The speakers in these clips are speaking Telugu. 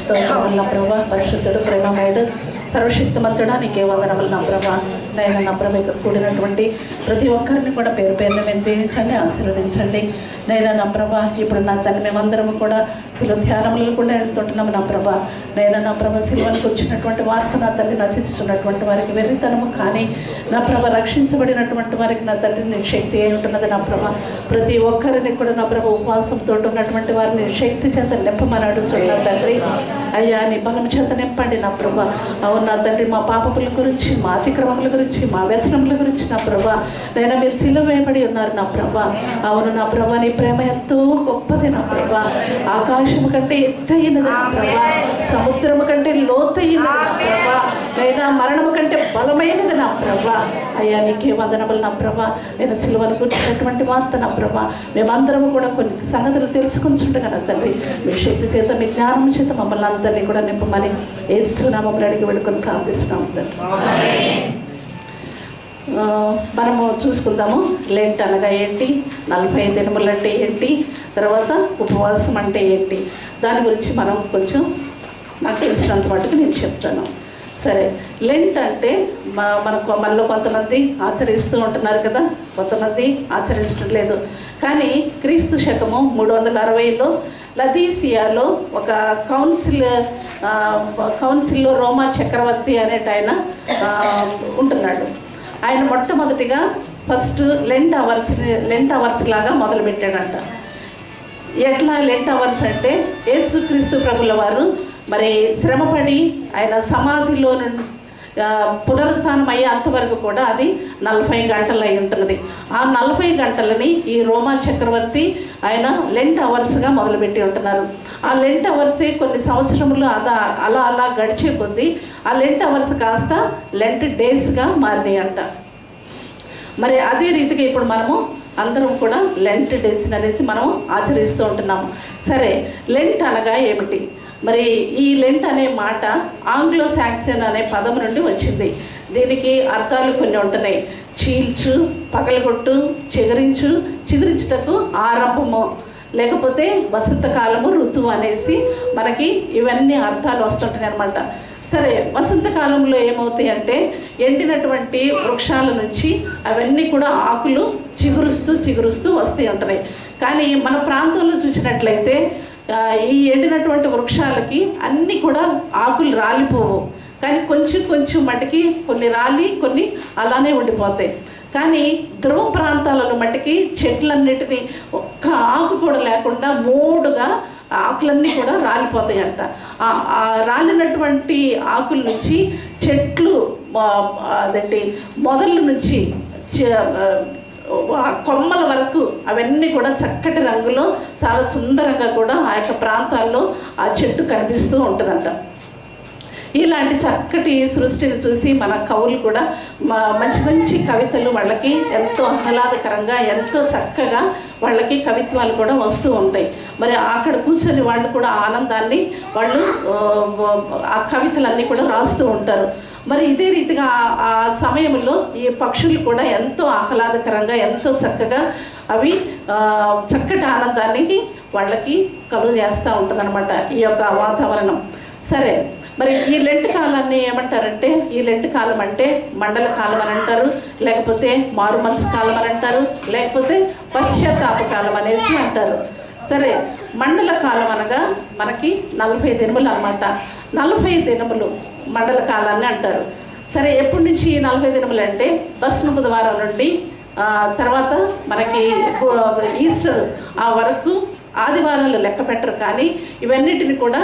స్తోత్రం స్తోత్రం వల్ల ప్రభా పరిశుద్ధుడు ప్రేమమయుడు సర్వశక్తిమంతుడా నీకే వందనములు నా ప్రభా. నేను నా ప్రభ ఇక్కడ కూడినటువంటి ప్రతి ఒక్కరిని కూడా పేరు పేరున మేము దీవించండి ఆశీర్వదించండి. నేను నా ప్రభా ఇప్పుడు నా తల్లి మేమందరము కూడా శిలువ ధ్యానములను కూడా వెళ్తుంటున్నాము నా ప్రభ. నేను నా ప్రభ శిలువనికి వచ్చినటువంటి వార్త నా తల్లి నశిస్తున్నటువంటి వారికి వెర్రితనము కానీ నా ప్రభ రక్షించబడినటువంటి వారికి నా తండ్రి శక్తి అయి ఉంటున్నది నా ప్రభ. ప్రతి ఒక్కరిని కూడా నా ప్రభ ఉపవాసంతో ఉన్నటువంటి వారిని శక్తి చేత నింపమని అడుగుతున్నా తండ్రి అయ్యా నీ బలం చేత నింపండి నా ప్రభ. అవును నా తండ్రి మా పాపముల గురించి మా అతిక్రమముల గురించి మా వ్యసనముల గురించి నా ప్రభ. నైనా మీరు సిలువ వేయబడి ఉన్నారు నా ప్రభ. అవును నా ప్రభ నీ ప్రేమ ఎంతో గొప్పది నా ప్రభ. ఆకాశము కంటే ఎత్తైనది నా ప్రభ. సముద్రము కంటే లోతైనది నా ప్రభ. నైనా మరణము కంటే బలమైనది నా ప్రభ. అయ్యా నీకే వందనములు నా ప్రభ. నేను సిలువను కూర్చున్నటువంటి వార్త నా ప్రభ. మేమందరము కూడా కొన్ని సంగతులు తెలుసుకుంటుండగా నా తండ్రి మీ శక్తి చేత మీ జ్ఞానం చేత మమ్మల్ని అందరినీ కూడా నింపమని ఏసునామములు అడిగి వెళ్ళుకొని ప్రార్థిస్తున్నాం తండ్రి. మనము చూసుకుందాము. లెంట్ అనగా ఏంటి? నలభై దినములు అంటే ఏంటి? తర్వాత ఉపవాసం అంటే ఏంటి? దాని గురించి మనం కొంచెం నాకు తెలిసినంత మటుకు నేను చెప్తాను. సరే లెంట్ అంటే మా మనకు మనలో కొంతమంది ఆచరిస్తూ ఉంటున్నారు కదా కొంతమంది ఆచరించడం లేదు. కానీ క్రీస్తు శకము మూడు వందల అరవైలో లదీసియాలో ఒక కౌన్సిల్ కౌన్సిల్లో రోమా చక్రవర్తి అనేట ఆయన ఉంటున్నాడు. ఆయన మొట్టమొదటిగా first lent hours lent hours లాగా మొదలుపెట్టాడంట. ఎట్లా లెంట్ అవర్స్ అంటే యేసుక్రీస్తు ప్రభుల వారు మరి శ్రమపడి ఆయన సమాధిలో నుండి అంతవరకు కూడా అది నలభై గంటలు అయి ఉంటున్నది. ఆ నలభై గంటలని ఈ రోమా చక్రవర్తి ఆయన లెంట్ అవర్స్గా మొదలుపెట్టి ఉంటున్నారు. ఆ లెంట్ అవర్సే కొన్ని సంవత్సరములు అదా అలా అలా గడిచే కొద్దీ ఆ లెంట్ అవర్స్ కాస్త లెంట్ డేస్గా మారినాయి అంట మరి అదే రీతిగా ఇప్పుడు మనము అందరం కూడా లెంట్ డేస్ అనేసి మనం ఆచరిస్తూ ఉంటున్నాము. సరే లెంట్ అనగా ఏమిటి? మరి ఈ లెంట్ అనే మాట ఆంగ్లో శాక్సన్ అనే పదం నుండి వచ్చింది. దీనికి అర్థాలు కొన్ని ఉంటున్నాయి. చీల్చు పగలగొట్టు చిగురించు చిగురించుటకు ఆరంభము. లేకపోతే వసంతకాలము ఋతువు అనేసి మనకి ఇవన్నీ అర్థాలు వస్తుంటాయి అనమాట సరే వసంతకాలంలో ఏమవుతాయి అంటే ఎండినటువంటి వృక్షాల నుంచి అవన్నీ కూడా ఆకులు చిగురుస్తూ చిగురుస్తూ వస్తూ ఉంటున్నాయి కానీ మన ప్రాంతంలో చూసినట్లయితే ఈ ఎండినటువంటి వృక్షాలకి అన్నీ కూడా ఆకులు రాలిపోవు. కానీ కొంచెం కొంచెం మటుకి కొన్ని రాలి కొన్ని అలానే ఉండిపోతాయి. కానీ ధ్రువ ప్రాంతాలలో మటుకి చెట్లన్నిటినీ ఒక్క ఆకు కూడా లేకుండా మూడుగా ఆకులన్నీ కూడా రాలిపోతాయి అంట ఆ రాలినటువంటి ఆకుల నుంచి చెట్లు అదేంటి మొదళ్ళ నుంచి కొమ్మల వరకు అవన్నీ కూడా చక్కటి రంగులో చాలా సుందరంగా కూడా ఆ యొక్క ప్రాంతాల్లో ఆ చెట్టు కనిపిస్తూ ఉంటుందంట. ఇలాంటి చక్కటి సృష్టిని చూసి మన కవులు కూడా మంచి మంచి కవితలు వాళ్ళకి ఎంతో ఆహ్లాదకరంగా ఎంతో చక్కగా వాళ్ళకి కవిత్వాలు కూడా వస్తూ ఉంటాయి. మరి అక్కడ కూర్చొని వాళ్ళు కూడా ఆనందాన్ని వాళ్ళు ఆ కవితలన్నీ కూడా రాస్తూ ఉంటారు. మరి ఇదే రీతిగా ఆ- సమయంలో ఈ పక్షులు కూడా ఎంతో ఆహ్లాదకరంగా ఎంతో చక్కగా అవి చక్కటి ఆనందానికి వాళ్ళకి కలుగు చేస్తూ ఉంటుందన్నమాట ఈ యొక్క వాతావరణం. సరే మరి ఈ లెంట్ కాలాన్ని ఏమంటారంటే ఈ లెంట్ కాలం అంటే మండల కాలం అని అంటారు లేకపోతే మారు మనసు కాలం అని అంటారు లేకపోతే పశ్చాత్తాప కాలం అనేసి అంటారు. సరే మండల కాలం అనగా మనకి నలభై దినములు అనమాట నలభై దినములు మండల కాలాన్ని అంటారు. సరే ఎప్పటి నుంచి నలభై దినములు అంటే? దశమ బుధవారం నుండి తర్వాత మనకి ఈస్టర్ ఆ వరకు ఆదివారాలు లెక్క పెట్టరు. కానీ ఇవన్నిటిని కూడా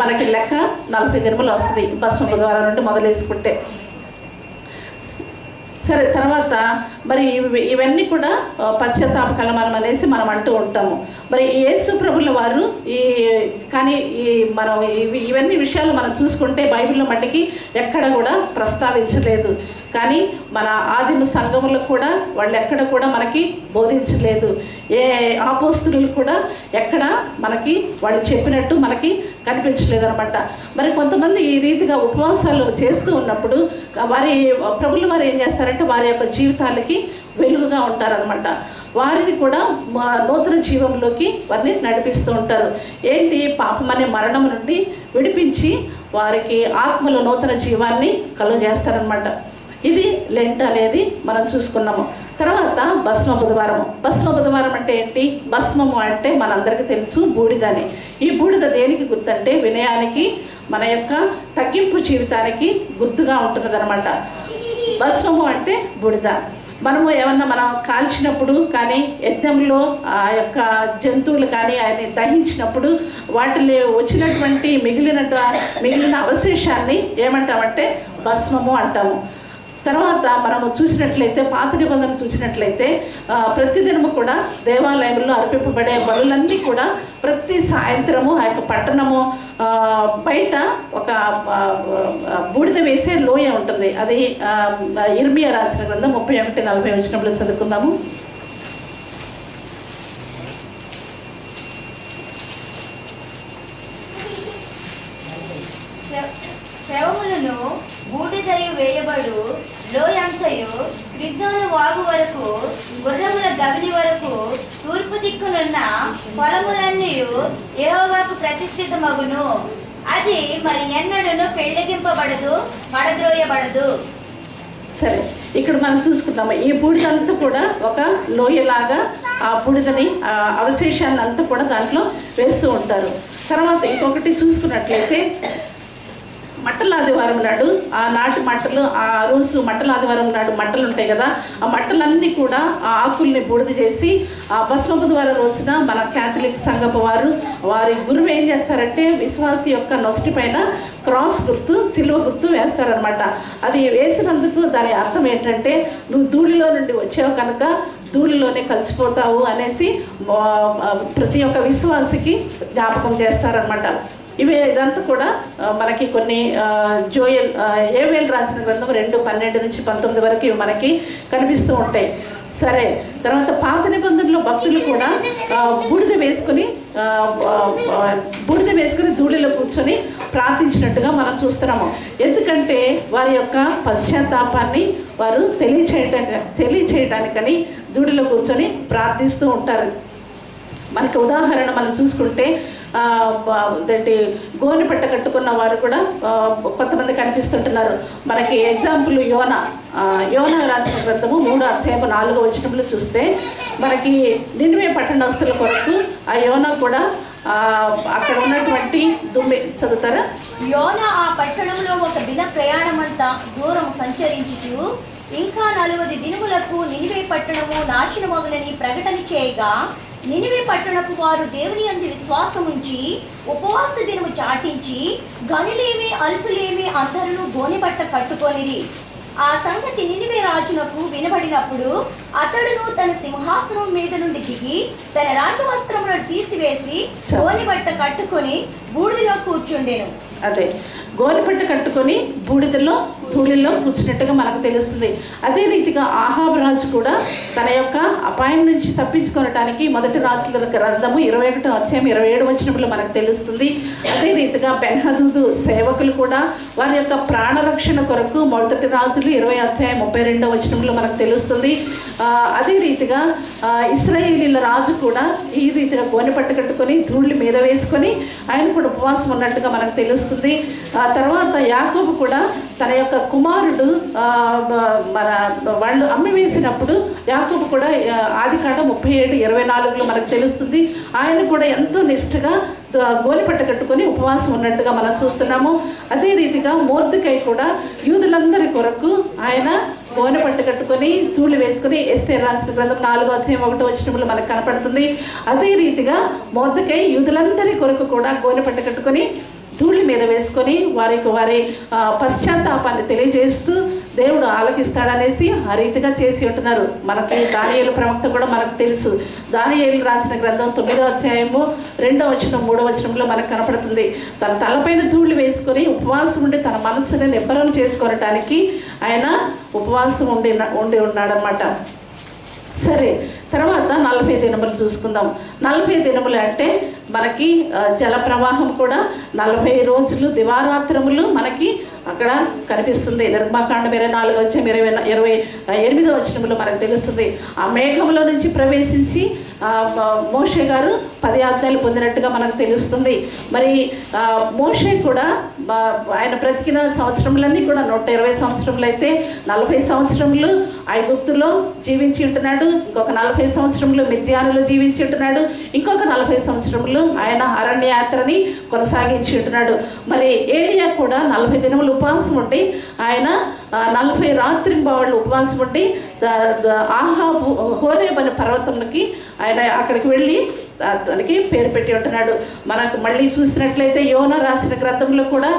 మనకి లెక్క నలభై దినములు వస్తుంది. భస్మ బుధవారం నుండి మొదలేసుకుంటే సరే తర్వాత మరి ఇవి- ఇవన్నీ కూడా పశ్చాత్తాప కలమనం అనేసి మనం అంటూ ఉంటాము. మరి యేసు ప్రభుల వారు ఈ కానీ ఈ మనం ఇవి ఇవన్నీ విషయాలు మనం చూసుకుంటే బైబిల్లో మట్టికి ఎక్కడ కూడా ప్రస్తావించలేదు. కానీ మన ఆదిమ సంఘములు కూడా వాళ్ళు ఎక్కడ కూడా మనకి బోధించలేదు. ఏ ఆపోస్తులు కూడా ఎక్కడ మనకి వాళ్ళు చెప్పినట్టు మనకి కనిపించలేదు అనమాట మరి కొంతమంది ఈ రీతిగా ఉపవాసాలు చేస్తూ ఉన్నప్పుడు వారి ప్రభులు వారు ఏం చేస్తారంటే వారి యొక్క జీవితాలకి వెలుగుగా ఉంటారనమాట వారిని కూడా మా- నూతన జీవంలోకి వారిని నడిపిస్తూ ఉంటారు. ఏంటి? పాపం అనే మరణం నుండి విడిపించి వారికి ఆత్మలో నూతన జీవాన్ని కలుగజేస్తారనమాట ఇది లెంట్ అనేది మనం చూసుకున్నాము. తర్వాత భస్మ బుధవారం. భస్మ బుధవారం అంటే ఏంటి? భస్మము అంటే మనందరికీ తెలుసు బూడిదని ఈ బూడిద దేనికి గుర్తంటే వినయానికి మన యొక్క తగ్గింపు జీవితానికి గుర్తుగా ఉంటున్నదనమాట భస్మము అంటే బూడిద. మనము ఏమన్నా మనం కాల్చినప్పుడు కానీ యజ్ఞంలో ఆ యొక్క జంతువులు కానీ ఆయన దహించినప్పుడు వాటిలో వచ్చినటువంటి మిగిలిన మిగిలిన అవశేషాన్ని ఏమంటామంటే భస్మము అంటాము. తర్వాత మనము చూసినట్లయితే పాత నిబంధన చూసినట్లయితే ప్రతిదినము కూడా దేవాలయంలో అర్పింపబడే బలులన్నీ కూడా ప్రతి సాయంత్రము ఆ యొక్క పట్టణము బయట ఒక బూడిద వేసే లోయ ఉంటుంది. అది ఇర్మియా రాసిన గ్రంథం ముప్పై ఒకటి నలభై వచ్చినప్పుడు చదువుకుందాము. లోయంతయు క్రిద్దోను వాగు వరకు గుర్రముల గవిని వరకు తూర్పు దిక్కునున్న పొలములన్నీ యెహోవాకు ప్రతిష్ఠితమగును. అది మరి ఎన్నడూను పెళ్ళిగింపబడదు పడద్రోయబడదు. సరే ఇక్కడ మనం చూసుకుందాము. ఈ బూడిదంతా కూడా ఒక లోయలాగా ఆ బూడిదని అవశేషాన్ని అంతా కూడా దాంట్లో వేస్తూ ఉంటారు. తర్వాత ఇంకొకటి చూసుకున్నట్లయితే మట్టల ఆదివారం నాడు ఆ నాటి మట్టలు ఆ రోజు మట్టల ఆదివారం నాడు మట్టలు ఉంటాయి కదా ఆ మట్టలన్నీ కూడా ఆ ఆకుల్ని బూడిద చేసి ఆ భస్మ బుధవారం రోజున మన క్యాథలిక్ సంఘపు వారు వారి గురువు ఏం చేస్తారంటే విశ్వాసి యొక్క నొస్టి పైన క్రాస్ గుర్తు సిల్వ గుర్తు వేస్తారనమాట అది వేసినందుకు దాని అర్థం ఏంటంటే నువ్వు ధూళిలో నుండి వచ్చావు కనుక ధూళిలోనే కలిసిపోతావు అనేసి ప్రతి ఒక్క విశ్వాసికి జ్ఞాపకం చేస్తారనమాట ఇవి ఇదంతా కూడా మనకి కొన్ని జోయల్ ఏవేల్ రాసిన గ్రంథం రెండు పన్నెండు నుంచి పంతొమ్మిది వరకు ఇవి మనకి కనిపిస్తూ ఉంటాయి. సరే తర్వాత పాత నిబంధనలో భక్తులు కూడా బూడిద వేసుకుని బూడిద వేసుకుని ధూళిలో కూర్చొని ప్రార్థించినట్టుగా మనం చూస్తున్నాము. ఎందుకంటే వారి యొక్క పశ్చాత్తాపాన్ని వారు తెలియచేయటానికి తెలియచేయడానికని ధూళిలో కూర్చొని ప్రార్థిస్తూ ఉంటారు. మనకి ఉదాహరణ మనం చూసుకుంటే ఏంటంటే గోని పెట్ట కట్టుకున్న వారు కూడా కొంతమంది కనిపిస్తుంటున్నారు. మనకి ఎగ్జాంపుల్ యోన. యోన రాసిన గ్రంథము మూడో అధ్యాయము నాలుగో వచ్చినప్పుడు చూస్తే మనకి నిన్వే పట్టణస్తుల కొరకు ఆ యోన కూడా అక్కడ ఉన్నటువంటి దుమ్మి చదువుతారా? యోన ఆ పట్టణంలో ఒక దిన ప్రయాణమంతా దూరం సంచరించుచు ఇంకా నలభై దినములకు నినివే పట్టణము నాశనమగునని ప్రకటన చేయగా నినివే పట్టణపు వారు దేవుని అందు విశ్వాసముంచి ఉపవాస దినము చాటించి గనులేమి అల్పులేమి అందరూ గోనెబట్ట కట్టుకొనిరి. ఆ సంగతి నినివే రాజునకు వినబడినప్పుడు అతడును తన సింహాసనం మీద నుండి దిగి తన రాజవస్త్రములను తీసివేసి గోనిబట్ట కట్టుకుని కట్టుకొని బూడిదలో కూర్చుండేను. అదే గోనెపట్ట కట్టుకొని బూడిదలో ధూళిలో కూర్చున్నట్టుగా మనకు తెలుస్తుంది. అదే రీతిగా ఆహాబ్ రాజు కూడా తన యొక్క అపాయం నుంచి తప్పించుకోవటానికి మొదటి రాజుల గ్రంథము ఇరవై ఒకటో అధ్యాయం ఇరవై ఏడు వచ్చినప్పుడు మనకు తెలుస్తుంది. అదే రీతిగా బెన్హదూదు సేవకులు కూడా వారి యొక్క ప్రాణరక్షణ కొరకు మొదటి రాజులు ఇరవై అధ్యాయం ముప్పై రెండో వచ్చినప్పుడు మనకు తెలుస్తుంది. అదే రీతిగా ఇస్రాయేలీల రాజు కూడా ఈ రీతిగా గోనెపట్ట కట్టుకొని ధూళ్ళు మీద వేసుకొని ఆయన కూడా ఉపవాసం ఉన్నట్టుగా మనకు తెలుస్తుంది. ఆ తర్వాత యాకోబు కూడా తన యొక్క కుమారుడు మన వాళ్ళు అమ్మి వేసినప్పుడు యాకోబు కూడా ఆది కాండ ముప్పై ఏడు ఇరవై నాలుగులో మనకు తెలుస్తుంది. ఆయన కూడా ఎంతో నిష్ఠగా గోలిపట్ట గోనెపట్ట కట్టుకొని ఉపవాసం ఉన్నట్టుగా మనం చూస్తున్నాము. అదే రీతిగా మోర్దుకై కూడా యూదులందరి కొరకు ఆయన గోనె పట్టు కట్టుకొని ధూళి వేసుకుని ఎస్తే రాసిన గ్రంథం నాలుగో అధ్యాయం ఒకటో వచ్చినప్పుడు మనకు కనపడుతుంది. అదే రీతిగా మోర్దుకై యూదులందరి కొరకు కూడా గోనె పట్టు కట్టుకొని ధూళి మీద వేసుకొని వారికి వారి పశ్చాత్తాపాన్ని తెలియజేస్తూ దేవుడు ఆలకిస్తాడనేసి ఆ రీతిగా చేసి ఉంటున్నారు. మనకి దానియేలు ప్రవక్త కూడా మనకు తెలుసు. దానియేలు రాసిన గ్రంథం తొమ్మిదో అధ్యాయము రెండో వచనం మూడో వచనంలో మనకు కనపడుతుంది. తన తలపైన ధూళి వేసుకొని ఉపవాసం ఉండి తన మనసుని నిబ్బరం చేసుకోవటానికి ఆయన ఉపవాసం ఉండి ఉండి ఉన్నాడనమాట సరే తర్వాత నలభై దినములు చూసుకుందాం. నలభై దినములు అంటే మనకి జల ప్రవాహం కూడా నలభై రోజులు దివారాత్రములు మనకి అక్కడ కనిపిస్తుంది. నిర్మాకాండం ఇరవై నాలుగు వచ్చి ఇరవై ఇరవై ఎనిమిదో వచ్చినప్పుడు మనకు తెలుస్తుంది. ఆ మేఘంలో నుంచి ప్రవేశించి మోషే గారు పది ఆజ్ఞలు పొందినట్టుగా మనకు తెలుస్తుంది. మరి మోషే కూడా ఆయన బ్రతికిన సంవత్సరములన్నీ కూడా నూట ఇరవై సంవత్సరములు అయితే నలభై సంవత్సరములు ఐగుప్తులో జీవించి ఉంటున్నాడు. ఇంకొక నలభై సంవత్సరములు మిథ్యానులో జీవించి ఉంటున్నాడు. ఇంకొక నలభై సంవత్సరములు ఆయన అరణ్య యాత్రని కొనసాగించి ఉంటున్నాడు. మరి ఏలియా కూడా నలభై దినములు ఉపవాసం ఉండి ఆయన నలభై రాత్రి వాళ్ళు ఉపవాసం ఉండి ద- ఆహాబు పర్వతంకి ఆయన అక్కడికి వెళ్ళి దానికి పేరు పెట్టి ఉంటున్నాడు. మనకు మళ్ళీ చూసినట్లయితే యోన రాసిన గ్రంథంలో కూడా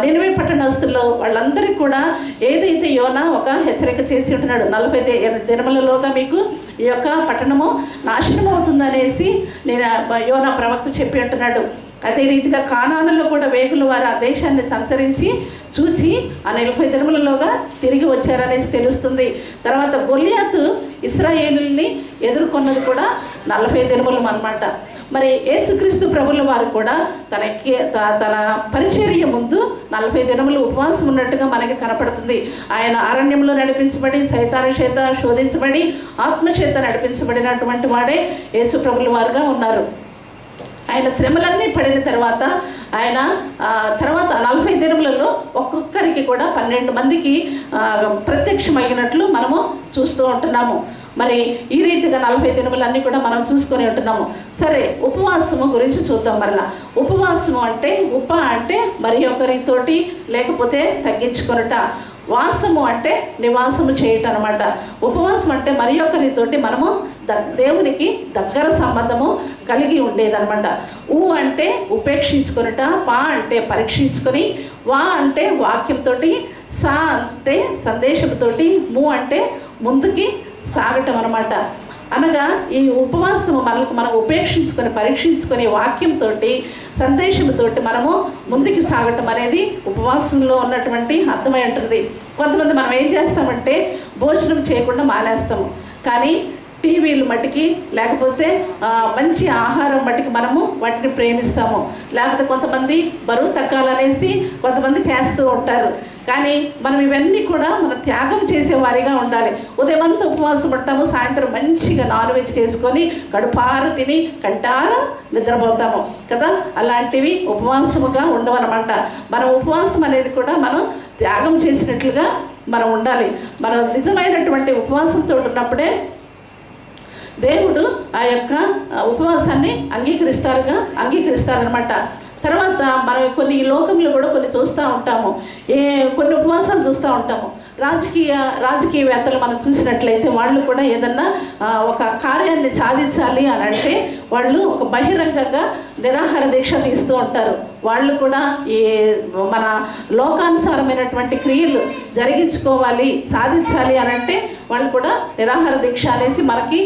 నినవే పట్టణస్తుల్లో వాళ్ళందరికీ కూడా ఏదైతే యోన ఒక హెచ్చరిక చేసి ఉంటున్నాడు నలభై దినములలోగా మీకు ఈ యొక్క పట్టణము నాశనం అవుతుందనేసి నేను యోన ప్రవక్త చెప్పి ఉంటున్నాడు. అదే రీతిగా కానానులో కూడా వేగుల వారు ఆ దేశాన్ని సంచరించి చూచి ఆ నలభై దినములలోగా తిరిగి వచ్చారనేసి తెలుస్తుంది. తర్వాత గొలియాతు ఇస్రాయేలుల్ని ఎదుర్కొన్నది కూడా నలభై దినములు అనమాట మరి యేసుక్రీస్తు ప్రభుల వారు కూడా తన త- తన పరిచర్య ముందు నలభై దినములు ఉపవాసం ఉన్నట్టుగా మనకి కనపడుతుంది. ఆయన అరణ్యంలో నడిపించబడి సైతాన చేత శోధించబడి ఆత్మచేత నడిపించబడినటువంటి వాడే యేసు ప్రభుల వారుగా ఉన్నారు. ఆయన శ్రమలన్నీ పడిన తర్వాత ఆయన తర్వాత నలభై దినములలో ఒక్కొక్కరికి కూడా పన్నెండు మందికి ప్రత్యక్షమైనట్లు మనము చూస్తూ ఉంటున్నాము. మరి ఈ రీతిగా నలభై దినములన్నీ కూడా మనం చూసుకొని ఉంటున్నాము. సరే ఉపవాసము గురించి చూద్దాం మరలా. ఉపవాసము అంటే ఉప అంటే మరి ఒకరితోటి లేకపోతే తగ్గించుకొనుట. వాసము అంటే నివాసము చేయటం అనమాట ఉపవాసం అంటే మరి ఒకరితోటి మనము ద- దేవునికి దగ్గర సంబంధము కలిగి ఉండేదనమాట. ఊ అంటే ఉపేక్షించుకొనుట పా అంటే పరీక్షించుకొని వా అంటే వాక్యంతో సా అంటే సందేశంతోటి ము అంటే ముందుకి సాగటం అనమాట అనగా ఈ ఉపవాసము మనకు మనం ఉపేక్షించుకొని పరీక్షించుకొని వాక్యంతో సందేశంతో మనము ముందుకు సాగటం అనేది ఉపవాసంలో ఉన్నటువంటి అర్థమై ఉంటుంది. కొంతమంది మనం ఏం చేస్తామంటే భోజనం చేయకుండా మానేస్తాము. కానీ టీవీలు మట్టికి లేకపోతే మంచి ఆహారం మట్టికి మనము వాటిని ప్రేమిస్తాము. లేకపోతే కొంతమంది బరువు తగ్గాలనేసి కొంతమంది చేస్తూ ఉంటారు. కానీ మనం ఇవన్నీ కూడా మనం త్యాగం చేసే వారిగా ఉండాలి. ఉదయం అంతా ఉపవాసం ఉంటాము సాయంత్రం మంచిగా నాన్ వెజ్ చేసుకొని కడుపార తిని కంటార నిద్రపోతాము కదా? అలాంటివి ఉపవాసముగా ఉండవన్నమాట. మన ఉపవాసం అనేది కూడా మనం త్యాగం చేసినట్లుగా మనం ఉండాలి. మనం నిజమైనటువంటి ఉపవాసంతో ఉన్నప్పుడే దేవుడు ఆ యొక్క ఉపవాసాన్ని అంగీకరిస్తారుగా అంగీకరిస్తారనమాట తర్వాత మనం కొన్ని లోకంలో కూడా కొన్ని చూస్తూ ఉంటాము. ఏ కొన్ని ఉపవాసాలు చూస్తూ ఉంటాము. రాజకీయ రాజకీయవేత్తలు మనం చూసినట్లయితే వాళ్ళు కూడా ఏదన్నా ఒక కార్యాన్ని సాధించాలి అని అంటే వాళ్ళు ఒక బహిరంగంగా నిరాహార దీక్ష తీస్తూ ఉంటారు. వాళ్ళు కూడా ఈ మన లోకానుసారమైనటువంటి క్రియలు జరిగించుకోవాలి సాధించాలి అని అంటే వాళ్ళు కూడా నిరాహార దీక్ష అనేసి మనకి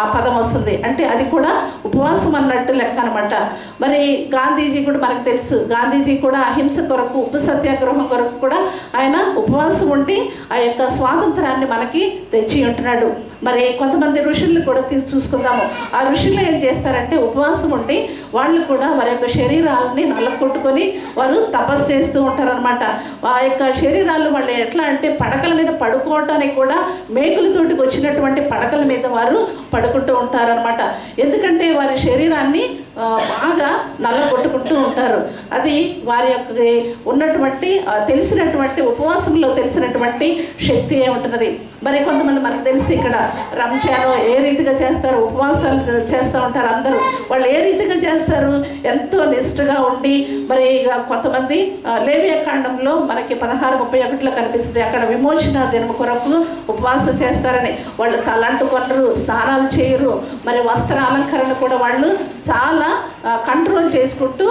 ఆ పదం వస్తుంది. అంటే అది కూడా ఉపవాసం అన్నట్టు లెక్క అనమాట మరి గాంధీజీ కూడా మనకు తెలుసు. గాంధీజీ కూడా అహింస కొరకు ఉప్పు సత్యాగ్రహం కొరకు కూడా ఆయన ఉపవాసం ఉండి ఆ యొక్క స్వాతంత్రాన్ని మనకి తెచ్చి ఉంటున్నాడు. మరి కొంతమంది ఋషుల్ని కూడా తీసి చూసుకుందాము. ఆ ఋషులు ఏం చేస్తారంటే ఉపవాసం ఉండి వాళ్ళు కూడా వారి యొక్క శరీరాలని నల్లకొట్టుకొని వారు తపస్సు చేస్తూ ఉంటారనమాట ఆ యొక్క శరీరాలు వాళ్ళు ఎట్లా అంటే పడకల మీద పడుకోవటానికి కూడా మేకులతోటి వచ్చినటువంటి పడకల మీద వారు పడుకుంటూ ఉంటారనమాట ఎందుకంటే వారి శరీరాన్ని బాగా నల్ల కొట్టుకుంటూ ఉంటారు. అది వారి యొక్క ఉన్నటువంటి తెలిసినటువంటి ఉపవాసంలో తెలిసినటువంటి శక్తి ఏముంటున్నది మరి కొంతమంది మనకు తెలిసి ఇక్కడ రంజాన్ ఏ రీతిగా చేస్తారు? ఉపవాసాలు చేస్తూ ఉంటారు అందరూ. వాళ్ళు ఏ రీతిగా చేస్తారు? ఎంతో నిష్ఠగా ఉండి మరి ఇక కొంతమంది లేవియ కాండంలో మనకి పదహారు ముప్పై ఒకటిలో కనిపిస్తుంది. అక్కడ విమోచన దినము కొరకు ఉపవాసం చేస్తారని. వాళ్ళు తలంటు కొనరు స్నానాలు చేయరు. మరి వస్త్ర అలంకరణ కూడా వాళ్ళు చాలా ఆ, కంట్రోల్ చేసుకుంటూ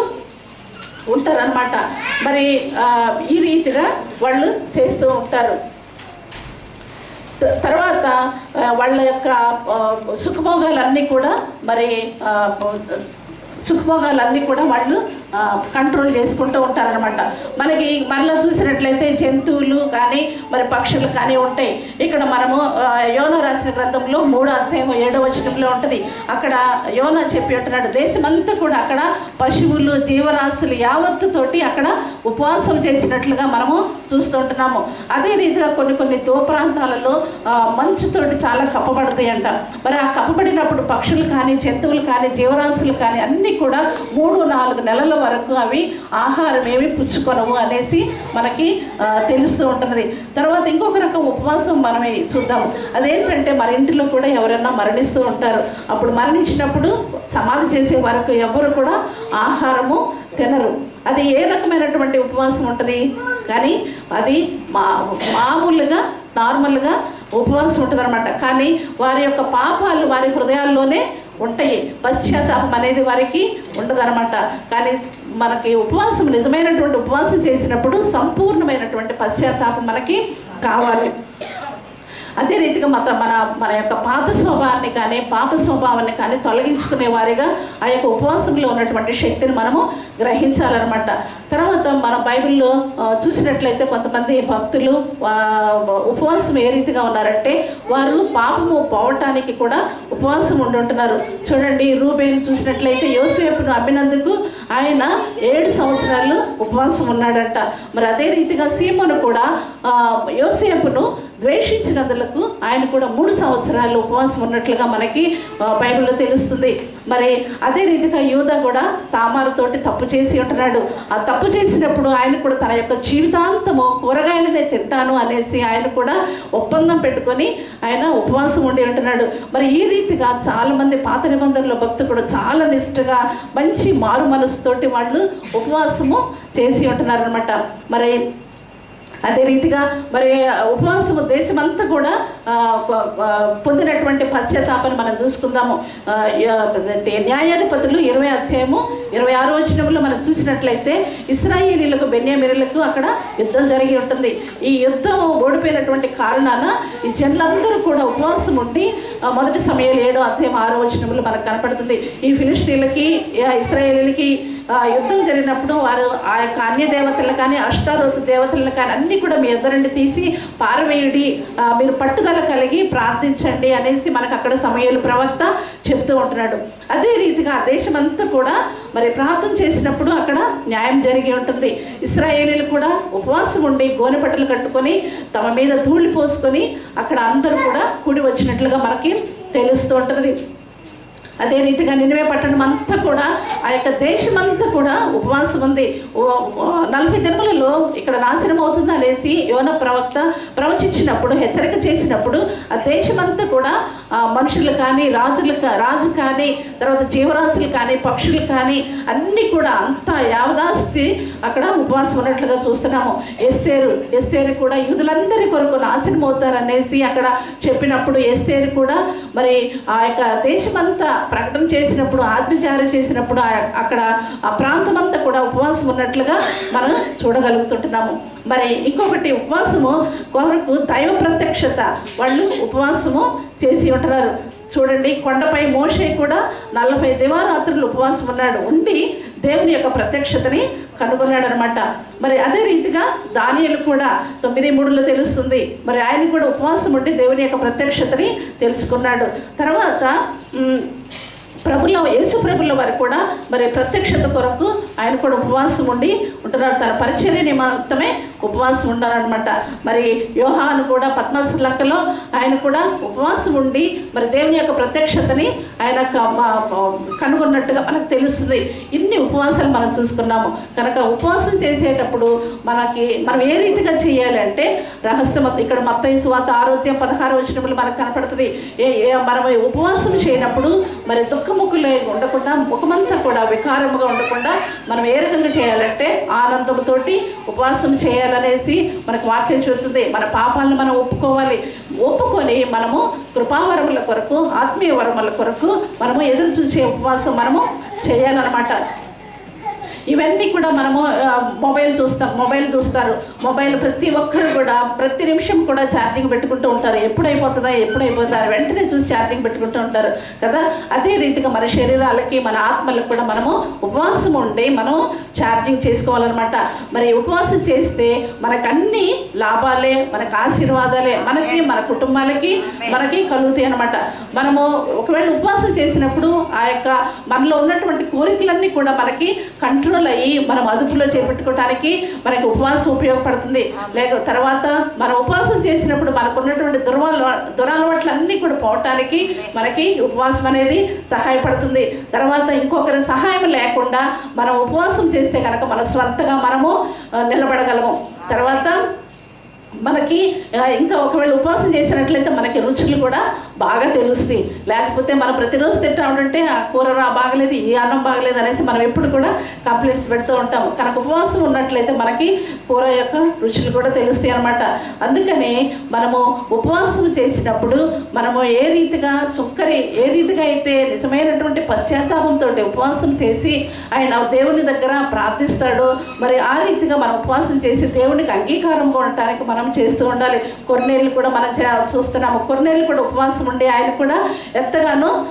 ఉంటారనమాట మరి ఈ రీతిగా వాళ్ళు చేస్తూ ఉంటారు. తర్వాత వాళ్ళ యొక్క సుఖభోగాలన్నీ కూడా మరి సుఖభోగాలన్నీ కూడా వాళ్ళు కంట్రోల్ చేసుకుంటూ ఉంటారనమాట మనకి మరలా చూసినట్లయితే జంతువులు కానీ మరి పక్షులు కానీ ఉంటాయి. ఇక్కడ మనము యోన రాసిన గ్రంథంలో మూడో అధ్యాయం ఏడో వచనంలో ఉంటుంది. అక్కడ యోన చెప్పి ఉంటున్నాడు దేశమంతా కూడా అక్కడ పశువులు జీవరాశులు యావత్తుతోటి అక్కడ ఉపవాసం చేసినట్లుగా మనము చూస్తుంటున్నాము అదే రీతిగా కొన్ని కొన్ని దూప్రాంతాలలో మంచుతోటి చాలా కప్పబడతాయంట. మరి ఆ కప్పబడినప్పుడు పక్షులు కానీ జంతువులు కానీ జీవరాశులు కానీ అన్ని కూడా మూడు నాలుగు నెలల వరకు అవి ఆహారం ఏమి పుచ్చుకొనవు అనేసి మనకి తెలుస్తూ ఉంటుంది. తర్వాత ఇంకొక రకం ఉపవాసం మనమే చూద్దాము అదేంటంటే మన ఇంటిలో కూడా ఎవరైనా మరణిస్తూ ఉంటారు. అప్పుడు మరణించినప్పుడు సమాధి చేసే వరకు ఎవరు కూడా ఆహారము తినరు. అది ఏ రకమైనటువంటి ఉపవాసం ఉంటుంది? కానీ అది మా మామూలుగా నార్మల్గా ఉపవాసం ఉంటుంది అనమాట కానీ వారి యొక్క పాపాలు వారి హృదయాల్లోనే ఉంటాయి. పశ్చాత్తాపం అనేది వారికి ఉండదన్నమాట. కానీ మనకి ఉపవాసం నిజమైనటువంటి ఉపవాసం చేసినప్పుడు సంపూర్ణమైనటువంటి పశ్చాత్తాపం మనకి కావాలి. అదే రీతిగా మత మన మన యొక్క పాత స్వభావాన్ని కానీ పాప స్వభావాన్ని కానీ తొలగించుకునే వారిగా ఆ యొక్క ఉపవాసంలో ఉన్నటువంటి శక్తిని మనము గ్రహించాలన్నమాట. తర్వాత మన బైబిల్లో చూసినట్లయితే కొంతమంది భక్తులు ఉపవాసం ఏ రీతిగా ఉన్నారంటే వారు పాపము పోవటానికి కూడా ఉపవాసం ఉండుంటున్నారు చూడండి రూబేన్ చూసినట్లయితే యోసేపును అమ్మినందుకు ఆయన ఏడు సంవత్సరాలు ఉపవాసం ఉన్నాడంట. మరి అదే రీతిగా సీమను కూడా యోసేపును ద్వేషించినందులకు ఆయన కూడా మూడు సంవత్సరాలు ఉపవాసం ఉన్నట్లుగా మనకి బైబిల్లో తెలుస్తుంది. మరి అదే రీతిగా యూద కూడా తామారతోటి తప్పు చేసి ఉంటున్నాడు. ఆ తప్పు చేసినప్పుడు ఆయన కూడా తన యొక్క జీవితాంతము కూరగాయలనే తింటాను అనేసి ఆయన కూడా ఒప్పందం పెట్టుకొని ఆయన ఉపవాసం ఉండి ఉంటున్నాడు. మరి ఈ రీతిగా చాలామంది పాత నిబంధనల భక్తులు కూడా చాలా నిష్ఠగా మంచి మారు మనసుతోటి వాళ్ళు ఉపవాసము చేసి ఉంటున్నారు అనమాట మరి అదే రీతిగా మరి ఉపవాసము దేశమంతా కూడా పొందినటువంటి పశ్చాత్తాపాన్ని మనం చూసుకుందాము. న్యాయాధిపతులు ఇరవై అధ్యాయము ఇరవై ఆరో వచనంలో మనం చూసినట్లయితే ఇస్రాయేలీలకు బెన్యామిరులకు అక్కడ యుద్ధం జరిగి ఉంటుంది. ఈ యుద్ధం ఓడిపోయినటువంటి కారణాన ఈ జనులందరూ కూడా ఉపవాసం ఉండి మొదటి సమయంలో ఏడో అధ్యాయం ఆరో వచనంలో మనకు కనపడుతుంది. ఈ ఫిలిస్తీన్లకి ఇస్రాయేలీలకి యుద్ధం జరిగినప్పుడు వారు ఆ యొక్క అన్య దేవతలు కానీ అష్టారోత దేవతలను కానీ అన్నీ కూడా మీ ఎదురండి తీసి పారవేయుడి మీరు పట్టుదల కలిగి ప్రార్థించండి అనేసి మనకు అక్కడ సమయాలు ప్రవక్త చెప్తూ ఉంటున్నాడు. అదే రీతిగా ఆ దేశమంతా కూడా మరి ప్రార్థన చేసినప్పుడు అక్కడ న్యాయం జరిగి ఉంటుంది. ఇస్రాయేలీలు కూడా ఉపవాసం ఉండి గోనె పట్టలు కట్టుకొని తమ మీద ధూళి పోసుకొని అక్కడ అందరూ కూడా కూడి వచ్చినట్లుగా మనకి తెలుస్తూ ఉంటుంది. అదే రీతిగా నినివే పట్టణం అంతా కూడా ఆ యొక్క దేశమంతా కూడా ఉపవాసం ఉంది. నలభై దినములలో ఇక్కడ నాశనం అవుతుంది అనేసి యోన ప్రవక్త ప్రవచించినప్పుడు హెచ్చరిక చేసినప్పుడు ఆ దేశమంతా కూడా మనుషులు కానీ రాజులు రాజు కానీ తర్వాత జీవరాశులు కానీ పక్షులు కానీ అన్నీ కూడా అంతా యావదాస్తి అక్కడ ఉపవాసం ఉన్నట్లుగా చూస్తున్నాము. ఎస్తేరు ఎస్తేరు కూడా యూదులందరి కొరకు నాశనం అవుతారనేసి అక్కడ చెప్పినప్పుడు ఎస్తేరు కూడా మరి ఆ యొక్క దేశమంతా ప్రకటన చేసినప్పుడు ఆజ్ఞ జారీ చేసినప్పుడు అక్కడ ఆ ప్రాంతం అంతా కూడా ఉపవాసం ఉన్నట్లుగా మనం చూడగలుగుతుంటున్నాము. మరి ఇంకొకటి ఉపవాసము కొరకు దైవ ప్రత్యక్షత వాళ్ళు ఉపవాసము చేసి ఉంటున్నారు చూడండి కొండపై మోషే కూడా నలభై దివారాత్రులు ఉపవాసం ఉన్నాడు. ఉండి దేవుని యొక్క ప్రత్యక్షతని కనుగొన్నాడు అనమాట మరి అదే రీతిగా దానియలు కూడా తొమ్మిది మూడులో తెలుస్తుంది. మరి ఆయన కూడా ఉపవాసం ఉండి దేవుని యొక్క ప్రత్యక్షతని తెలుసుకున్నాడు. తర్వాత ప్రభుల యేసు ప్రభుల వారు కూడా మరి ప్రత్యక్షత కొరకు ఆయన కూడా ఉపవాసం ఉండి ఉంటున్నారు. తన పరిచర్య నిమిత్తమే ఉపవాసం ఉండాలన్నమాట. మరి యోహాను కూడా పద్మశ్రలంకలో ఆయన కూడా ఉపవాసం ఉండి మరి దేవుని యొక్క ప్రత్యక్షతని ఆయన కనుగొన్నట్టుగా మనకు తెలుస్తుంది. ఇన్ని ఉపవాసాలు మనం చూసుకున్నాము. కనుక ఉపవాసం చేసేటప్పుడు మనకి మనం ఏ రీతిగా చేయాలి అంటే రహస్యం ఇక్కడ మత్తయి సువాత ఆరోగ్యం పదహారు వచ్చినప్పుడు మనకు కనపడుతుంది. ఏ మనం ఉపవాసం చేయనప్పుడు మరి దుఃఖముఖులే ఉండకుండా ముఖమంతా కూడా వికారముగా ఉండకుండా మనం ఏ రకంగా చేయాలంటే ఆనందంతోటి ఉపవాసం చేయాలనేసి మనకు వాక్యం చూస్తుంది. మన పాపాలను మనం ఒప్పుకోవాలి. ఒప్పుకొని మనము కృపావరముల కొరకు ఆత్మీయ వరముల కొరకు మనము ఎదురు చూసే ఉపవాసం మనము చేయాలన్నమాట. ఇవన్నీ కూడా మనము మొబైల్ చూస్తాం. మొబైల్ చూస్తారు. మొబైల్ ప్రతి ఒక్కరు కూడా ప్రతి నిమిషం కూడా ఛార్జింగ్ పెట్టుకుంటూ ఉంటారు. ఎప్పుడు అయిపోతుందా ఎప్పుడు వెంటనే చూసి ఛార్జింగ్ పెట్టుకుంటూ ఉంటారు కదా? అదే రీతిగా మన శరీరాలకి మన ఆత్మలకు కూడా మనము ఉపవాసం ఉండి మనం ఛార్జింగ్ చేసుకోవాలన్నమాట. మరి ఉపవాసం చేస్తే మనకు అన్ని లాభాలే మనకు ఆశీర్వాదాలే మనకి మన కుటుంబాలకి మనకి కలుగుతాయి అనమాట మనము ఒకవేళ ఉపవాసం చేసినప్పుడు ఆ యొక్క మనలో ఉన్నటువంటి కోరికలన్నీ కూడా మనకి కంట్రోల్ అయ్యి మనం అదుపులో చేపట్టుకోవడానికి మనకి ఉపవాసం ఉపయోగపడుతుంది లేక తర్వాత మన ఉపవాసం చేసినప్పుడు మనకు ఉన్నటువంటి దుర్వాల దురలవాట్లన్నీ కూడా పోవటానికి మనకి ఉపవాసం అనేది సహాయపడుతుంది. తర్వాత ఇంకొకరి సహాయం లేకుండా మనం ఉపవాసం చేస్తే కనుక మన స్వంతగా మనము నిలబడగలము. తర్వాత మనకి ఇంకా ఒకవేళ ఉపవాసం చేసినట్లయితే మనకి రుచులు కూడా బాగా తెలుస్తాయి. లేకపోతే మనం ప్రతిరోజు తింటా ఉంటుంటే ఆ కూర రా బాగలేదు ఈ అన్నం బాగలేదు అనేసి మనం ఎప్పుడు కూడా కంప్లైంట్స్ పెడుతూ ఉంటాము. కనుక ఉపవాసం ఉన్నట్లయితే మనకి కూర యొక్క రుచులు కూడా తెలుస్తాయి అన్నమాట. అందుకని మనము ఉపవాసం చేసినప్పుడు మనము ఏ రీతిగా సుక్కరి ఏ రీతిగా అయితే నిజమైనటువంటి పశ్చాత్తాపంతో ఉపవాసం చేసి ఆయన దేవుని దగ్గర ప్రార్థిస్తాడో మరి ఆ రీతిగా మనం ఉపవాసం చేసి దేవునికి అంగీకారం ఉండటానికి మనం చేస్తూ ఉండాలి. కొన్నేళ్ళు కూడా మనం చే- చూస్తున్నాము. కొన్నేళ్ళు కూడా ఉపవాసం ఉండి ఆయన కూడా ఎంతగానో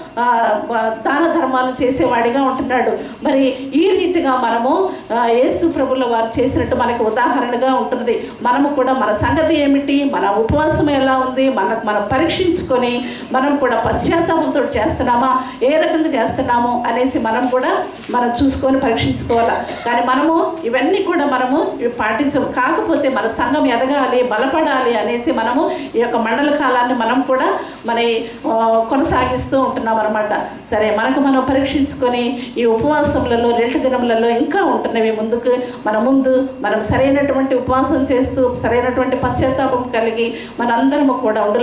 దాన ధర్మాలు చేసేవాడిగా ఉంటున్నాడు. మరి ఈ రీతిగా మనము యేసు ప్రభుల వారు చేసినట్టు మనకి ఉదాహరణగా ఉంటుంది మనము కూడా మన సంగతి ఏమిటి? మన ఉపవాసం ఎలా ఉంది? మన మనం పరీక్షించుకొని మనం కూడా పశ్చాత్తాపంతో చేస్తున్నామా? ఏ రకంగా చేస్తున్నాము అనేసి మనం కూడా మనం చూసుకొని పరీక్షించుకోవాలి. కానీ మనము ఇవన్నీ కూడా మనము పాటించము. కాకపోతే మన సంఘం ఎదగాలి బలపడాలి అనేసి మనము ఈ యొక్క మండల కాలాన్ని మనం కూడా మన కొనసాగిస్తూ ఉంటున్నాం అనమాట సరే మనకు మనం పరీక్షించుకొని ఈ ఉపవాసములలో రెండు దినములలో ఇంకా ఉంటున్నవి ముందుకు మన ముందు మనం సరైనటువంటి ఉపవాసం చేస్తూ సరైనటువంటి పశ్చాత్తాపం కలిగి మనందరము కూడా ఉండాలి